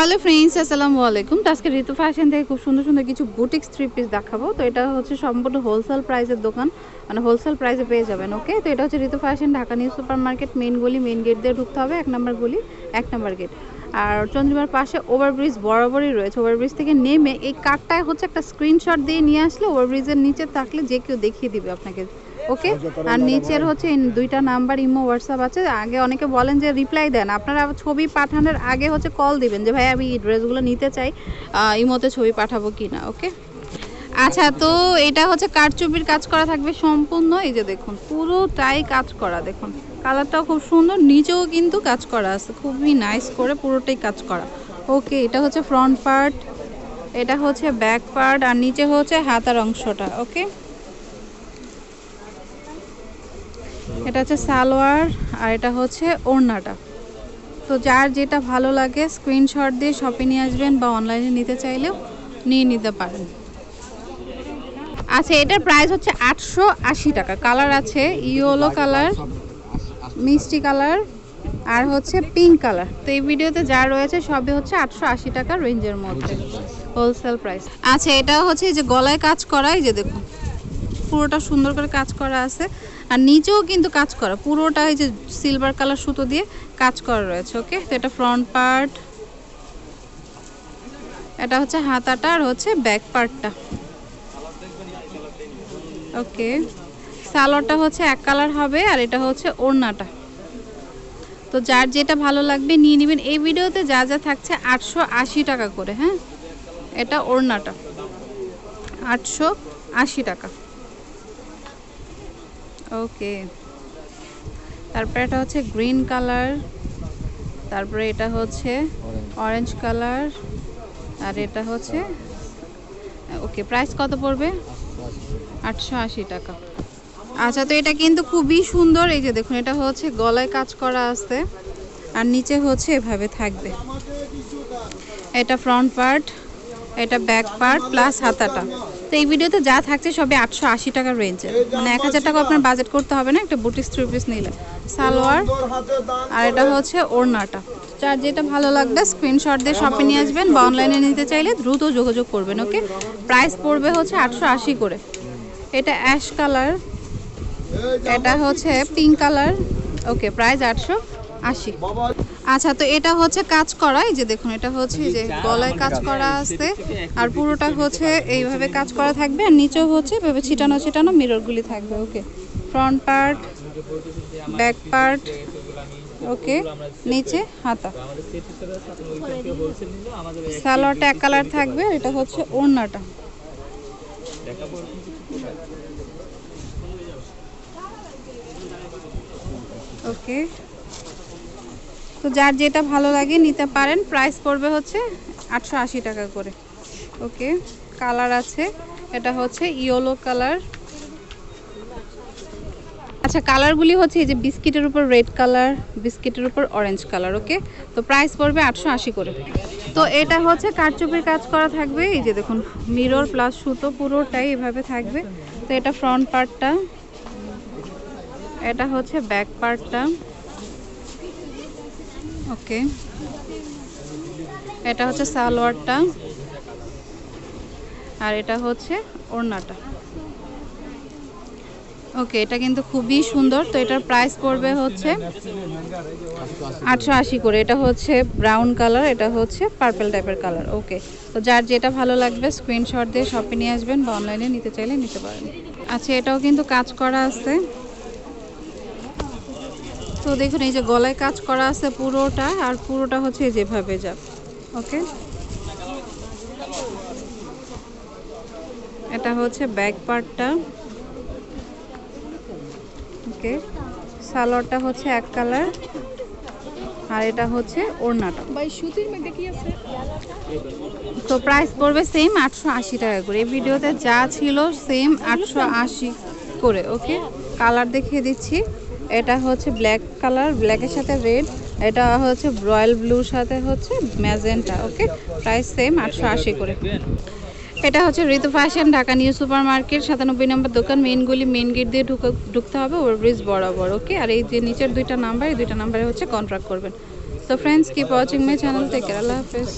Hello friends আসসালামু আলাইকুম। তো আজকে ঋতু ফ্যাশন থেকে খুব সুন্দর সুন্দর কিছু বুটিক্স থ্রি পিস দেখাবো। তো এটা হচ্ছে সম্পূর্ণ হোলসেল প্রাইসের দোকান। মানে হোলসেল প্রাইসে পেয়ে যাবেন ওকে তো এটা হচ্ছে Ritu fashion Dhaka new super market main গলি মেন গেট দিয়ে ঢুকতে হবে, এক নম্বর গলি, এক নম্বর গেট আর চন্দ্রিমার পাশে ওভারব্রিজ বরাবরই রয়েছে। ওভারব্রিজ থেকে নেমে এই কার্ডটায় হচ্ছে একটা স্ক্রিনশট দিয়ে নিয়ে আসলে ওভারব্রিজের নিচে থাকলে যে কেউ দেখিয়ে দিবে আপনাকে। ওকে? আর নিচের হচ্ছে দুইটা নাম্বার ইমো হোয়াটসঅ্যাপ আছে। আগে অনেকে বলেন যে রিপ্লাই দেন। আপনারা ছবি পাঠানোর আগে হচ্ছে কল দিবেন যে, ভাই, আমি এই ড্রেসগুলো নিতে চাই। ইমোতে ছবি পাঠাবো কি না ওকে? আচ্ছা তো এটা হচ্ছে কারচুপির কাজ করা থাকবে সম্পূর্ণ। এই যে দেখুন, পুরোটাই কাজ করা। দেখুন, কালারটাও খুব সুন্দর, নিচেও কিন্তু কাজ করা আছে। খুবই নাইস করে পুরোটাই কাজ করা। ওকে, এটা হচ্ছে ফ্রন্ট পার্ট এটা হচ্ছে ব্যাক পার্ট আর নিচে হচ্ছে হাতার অংশটা। ওকে? এটা হচ্ছে সালোয়ার আর এটা হচ্ছে ওড়নাটা। তো যার যেটা ভালো লাগে স্ক্রিনশট দিয়ে শপে নিয়ে আসবেন বা অনলাইনে নিতে চাইলেও নিয়ে নিতে পারেন। আচ্ছা এটার প্রাইস হচ্ছে আটশো আশি টাকা। কালার আছে ইয়েলো কালার মিষ্টি কালার আর হচ্ছে পিঙ্ক কালার তো এই ভিডিওতে যা রয়েছে সবই হচ্ছে আটশো আশি টাকা রেঞ্জের মধ্যে। হোলসেল প্রাইস আচ্ছা এটা হচ্ছে যে গলায় কাজ করা এই যে দেখুন। পুরোটা সুন্দর করে কাজ করা আছে। আর নিচেও কিন্তু কাজ করা। পুরোটা এই যে সিলভার কালার সুতো দিয়ে কাজ করা রয়েছে ওকে তো এটা ফ্রন্ট পার্ট এটা হচ্ছে হাতাটা আর হচ্ছে ব্যাক পার্টটা ওকে সালোয়ারটা হচ্ছে এক কালার হবে আর এটা হচ্ছে ওড়নাটা। তো যার যেটা ভালো লাগবে নিয়ে নেবেন। এই ভিডিওতে যা যা থাকছে আটশো আশি টাকা করে হ্যাঁ? এটা ওড়নাটা। আটশো আশি টাকা। ওকে তারপরে এটা হচ্ছে গ্রিন কালার তারপরে এটা হচ্ছে অরেঞ্জ কালার আর এটা হচ্ছে ওকে প্রাইস কত পড়বে? আটশো আশি টাকা। আচ্ছা তো এটা কিন্তু খুবই সুন্দর, এই যে দেখুন, এটা হচ্ছে গলায় কাজ করা আছে, আর নিচে হচ্ছে এভাবে থাকবে। এটা ফ্রন্ট পার্ট এটা ব্যাক পার্ট প্লাস হাতাটা। তো এই ভিডিওতে যা থাকছে সবে আটশো আশি টাকার রেঞ্জে মানে এক হাজার টাকা আপনার বাজেট করতে হবে না একটা বুটিক্স থ্রি পিস নিলে। সালোয়ার আর এটা হচ্ছে ওড়নাটা। যার যেটা ভালো লাগবে স্ক্রিনশট দিয়ে শপে নিয়ে আসবেন বা অনলাইনে নিতে চাইলে দ্রুত যোগাযোগ করবেন ওকে প্রাইস পড়বে হচ্ছে আটশো আশি করে। এটা অ্যাশ কালার এটা হচ্ছে পিঙ্ক কালার ওকে প্রাইস আটশো। আশি। আচ্ছা তো এটা হচ্ছে কাজ করা, এই যে দেখুন, এটা হচ্ছে যে গলায় কাজ করা আছে, আর পুরোটা হচ্ছে এইভাবে কাজ করা থাকবে, আর নিচেও হচ্ছে এভাবে ছিটানো ছিটানো মিররগুলি থাকবে, okay. Front part, back part, okay, নিচে হাতা। সালোয়ারটা এক কালার থাকবে এটা হচ্ছে ওড়নাটা। ওকে। তো যার যেটা ভালো লাগে নিতে পারেন। প্রাইস পড়বে হচ্ছে আটশো আশি টাকা করে। ওকে কালার আছে। এটা হচ্ছে ইয়েলো কালার আচ্ছা কালারগুলি হচ্ছে এই যে বিস্কিটের উপর রেড কালার বিস্কিটের উপর অরেঞ্জ কালার ওকে? তো প্রাইস পড়বে আটশো আশি করে। তো এটা হচ্ছে কারচুপির কাজ করা থাকবে। এই যে দেখুন মিরর প্লাস সুতো পুরোটাই এভাবে থাকবে। তো এটা ফ্রন্ট পার্টটা এটা হচ্ছে ব্যাক পার্টটা ওকে। এটা হচ্ছে সালোয়ারটা। আর এটা হচ্ছে ওড়নাটা। ওকে, এটা কিন্তু খুবই সুন্দর। তো এটার প্রাইস পড়বে হচ্ছে আটশো আশি করে। এটা হচ্ছে ব্রাউন কালার এটা হচ্ছে পার্পেল টাইপের কালার ওকে, তো যার যেটা ভালো লাগবে স্ক্রিনশট দিয়ে শপে নিয়ে আসবেন বা অনলাইনে নিতে চাইলে নিতে পারেন। আচ্ছা এটাও কিন্তু কাজ করা আছে। তো দেখুন এই যে গলায় কাজ করা আছে পুরোটা আর পুরোটা হচ্ছে যেভাবে যাবে ওকে? এটা হচ্ছে ব্যাক পার্টটা। ওকে? সালোয়ারটা হচ্ছে এক কালার আর এটা হচ্ছে ওড়নাটা। ভাই সুতির মধ্যে কি আছে? তো প্রাইস পড়বে সেম আটশো আশি টাকা করে। এই ভিডিওতে যা ছিল সেম আটশো আশি করে ওকে? কালার দেখিয়ে দিচ্ছি। এটা হচ্ছে ব্ল্যাক কালার ব্ল্যাকের সাথে রেড এটা হচ্ছে রয়্যাল ব্লুর সাথে হচ্ছে ম্যাজেন্টা ওকে প্রাইস সেম আটশো আশি করে। এটা হচ্ছে Ritu fashion Dhaka new super market সাতানব্বই নম্বর দোকান মেনগুলি মেন গেট দিয়ে ঢুকে ঢুকতে হবে ওভারব্রিজ বরাবর ওকে আর এই যে নিচের দুইটা নাম্বার এই দুইটা নাম্বারে হচ্ছে কন্ট্রাক্ট করবেন। So friends, keep watching my channel থেকে আল্লাহ Hafiz.